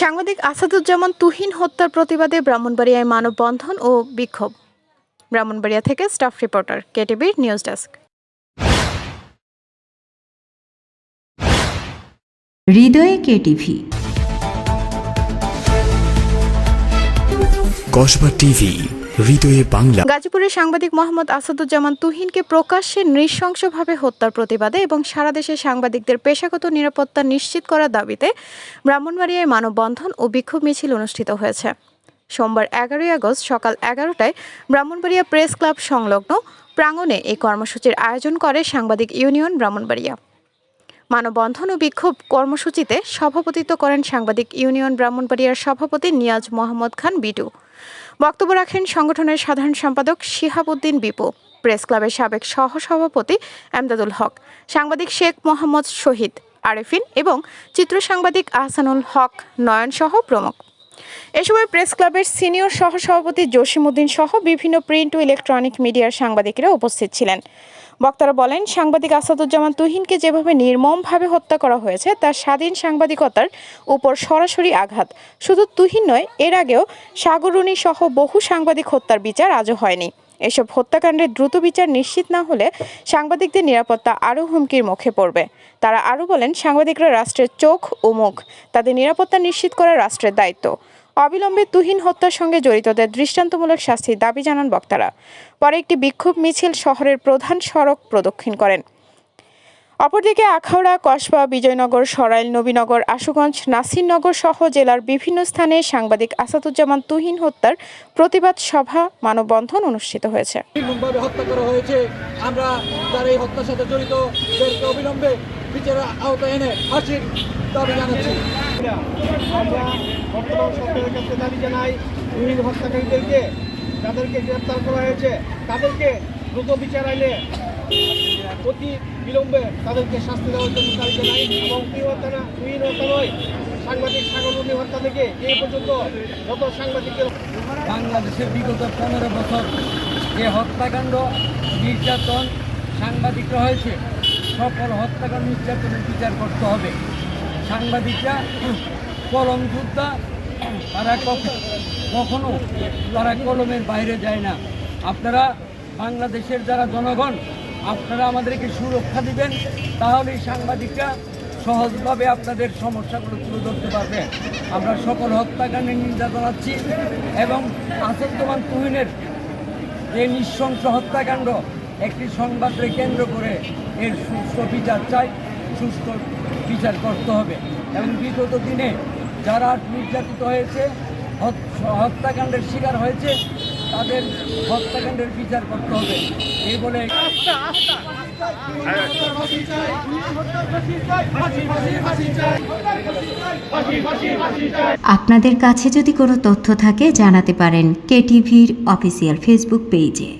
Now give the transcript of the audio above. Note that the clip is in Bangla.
সাংবাদিক আসাদুজ্জামান তুহিন হত্যার প্রতিবাদে ব্রাহ্মণবাড়িয়ায় মানববন্ধন ও বিক্ষোভ। ব্রাহ্মণবাড়িয়া থেকে স্টাফ রিপোর্টার কেটিবির নিউজ ডেস্ক। হৃদয়ে কেটিভি। কসবা টিভি। গাজীপুরের সাংবাদিক মোহাম্মদ আসাদুজ্জামান তুহিনকে প্রকাশ্যে নৃশংসভাবে হত্যার প্রতিবাদে এবং সারা দেশে সাংবাদিকদের পেশাগত নিরাপত্তা নিশ্চিত করার দাবিতে ব্রাহ্মণবাড়িয়ায় মানববন্ধন ও বিক্ষোভ মিছিল অনুষ্ঠিত হয়েছে। সোমবার এগারোই আগস্ট সকাল এগারোটায় ব্রাহ্মণবাড়িয়া প্রেস ক্লাব সংলগ্ন প্রাঙ্গণে এই কর্মসূচির আয়োজন করে সাংবাদিক ইউনিয়ন ব্রাহ্মণবাড়িয়া। মানববন্ধন ও বিক্ষোভ কর্মসূচিতে সভাপতিত্ব করেন সাংবাদিক ইউনিয়ন ব্রাহ্মণবাড়িয়ার সভাপতি নিয়াজ মোহাম্মদ খান বিটু। বক্তব্য রাখেন সংগঠনের সাধারণ সম্পাদক শিহাবুদ্দিন বিপু, প্রেস ক্লাবের সাবেক সহ সভাপতি এমদাদুল হক, সাংবাদিক শেখ মোহাম্মদ শহীদ আরেফিন এবং চিত্র সাংবাদিক আহসানুল হক নয়ন সহ প্রমুখ। এ সময় প্রেস ক্লাবের সিনিয়র সহ সভাপতি জসিমউদ্দিন সহ বিভিন্ন প্রিন্ট ও ইলেকট্রনিক মিডিয়ার সাংবাদিকেরা উপস্থিত ছিলেন। বক্তারা বলেন, সাংবাদিক আসাদুজ্জামান তুহিনকে যেভাবে নির্মমভাবে হত্যা করা হয়েছে, তার স্বাধীন সাংবাদিকতার উপর সরাসরি আঘাত। শুধু তুহিন নয়, এর আগেও সাগরুণী সহ বহু সাংবাদিক হত্যার বিচার আজও হয়নি। এসব হত্যাকাণ্ডের দ্রুত বিচার নিশ্চিত না হলে সাংবাদিকদের নিরাপত্তা আরও হুমকির মুখে পড়বে। তারা আরও বলেন, সাংবাদিকরা রাষ্ট্রের চোখ ও মুখ, তাদের নিরাপত্তা নিশ্চিত করা রাষ্ট্রের দায়িত্ব। অবিলম্বে তুহিন হত্যার সঙ্গে জড়িতদের দৃষ্টান্তমূলক শাস্তির দাবি জানান বক্তারা। পরে একটি বিক্ষোভ মিছিল শহরের প্রধান সড়ক প্রদক্ষিণ করেন। অপরদিকে আখাউড়া, কসবা, বিজয়নগর, সরাইল, নবীনগর, আশুগঞ্জ, নাসিরনগর সহ জেলার বিভিন্ন স্থানে সাংবাদিক আসাদুজ্জামান তুহিন হত্যার প্রতিবাদ সভা মানববন্ধন অনুষ্ঠিত হয়েছে। হত্যা করা হয়েছে। আমরা যারা এই হত্যার সাথে জড়িত অবিলম্বে আওতায় এনে দাবি জানাচ্ছি। বর্তমান সরকারের কাছে দাবি জানাই তুহিন হত্যাকারীদেরকে যাদেরকে গ্রেপ্তার করা হয়েছে। তাদেরকে দ্রুত বিচার আইনে অতি বিলম্বে তাদেরকে শাস্তি দেওয়ার জন্য দাবি জানাই এবং তুই হত্যা না তুহিন হত্যা নয় সাংবাদিক সাগরী হত্যা থেকে এই পর্যন্ত যত সাংবাদিকদের বাংলাদেশে বিগত পনেরো বছর যে হত্যাকাণ্ড, নির্যাতন সাংবাদিকরা হয়েছে, সকল হত্যাকাণ্ড নির্যাতনের বিচার করতে হবে। সাংবাদিকরা কলম যোদ্ধা তারা কখ- কখনো তারা কলমের বাইরে যায় না। আপনারা বাংলাদেশের যারা জনগণ, আপনারা আমাদেরকে সুরক্ষা দিবেন, তাহলেই সাংবাদিকরা সহজভাবে আপনাদের সমস্যাগুলো তুলে ধরতে পারবে। আমরা সকল হত্যাকাণ্ডের নিন্দা জানাচ্ছি এবং আসাদুজ্জামান তুহিনের যে নৃশংস হত্যাকাণ্ড, একটি সংবাদকে কেন্দ্র করে এর সুস্থ বিচার চাই, সুস্থ বিচার করতে হবে। এবং বিগত দিনে যারা নির্যাতিত হয়েছে, হত- হত্যাকাণ্ডের শিকার হয়েছে, তাদের হত্যাকাণ্ডের বিচার করতে হবে। এই বলে আপনাদের কাছে যদি কোনো তথ্য থাকে, জানাতে পারেন কেটিভির অফিসিয়াল ফেসবুক পেজে।